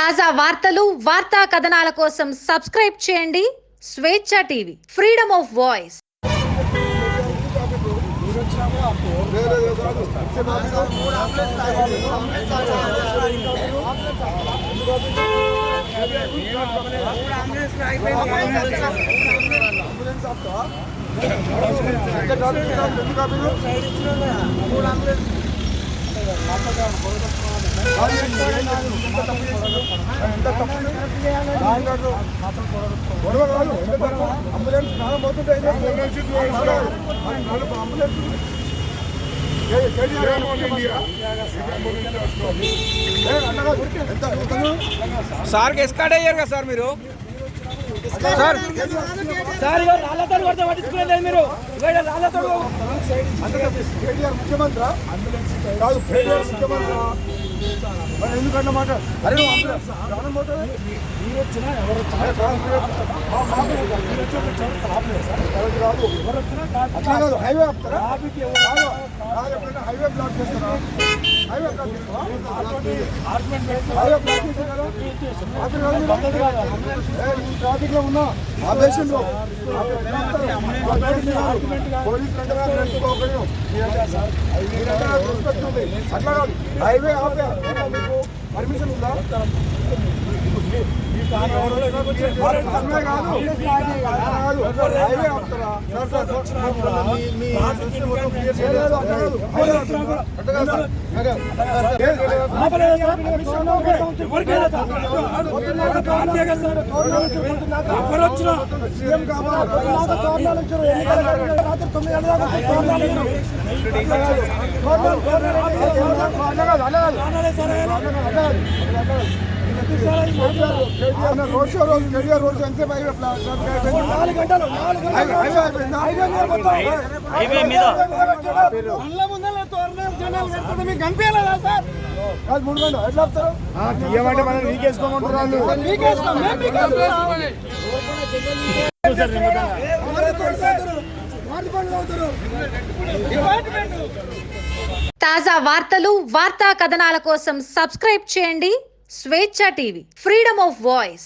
తాజా వార్తలు వార్తా కథనాల కోసం సబ్స్క్రైబ్ చేయండి. Swecha TV freedom of voice. Ambulance ప్రాణం పోతుంటే అంబులెన్స్ సార్ సార్కి ఎస్కాట్ అయ్యారు కదా సార్ మీరు? సార్ సార్ ఇవాళ రాళ్ళతో కొడితే పట్టించుకోలేదు మీరు ఇవాళ రాళ్ళతో కేటీఆర్ ముఖ్యమంత్రి కాదు కేటీఆర్ ముఖ్యమంత్రి మరి ఎందుకంటే మాట అరే ప్రాణం పోతుంది హైవే హైవే హైవే బ్లాక్ చేస్తారా ట్రాఫిక్లో ఉన్నా ఆ దేశంలో పోలీస్ అట్లా కాదు హైవే ఆపే పర్మిషన్ ఉందా కాదు కాదు హైవే ఆపుతారా సార్ సార్ సార్ లేదు, అట్లా కాదు. హైవే ఆపుతారా? అట్లా కాదు రోడ్ షో రోజు కేటీఆర్ హైవే నాలుగు గంటలు మీద మూడు గంటలు ఎట్లా తీయమంటే మనం తాజా వార్తలు వార్తా కథనాల కోసం సబ్స్క్రైబ్ చేయండి. Swecha TV freedom of voice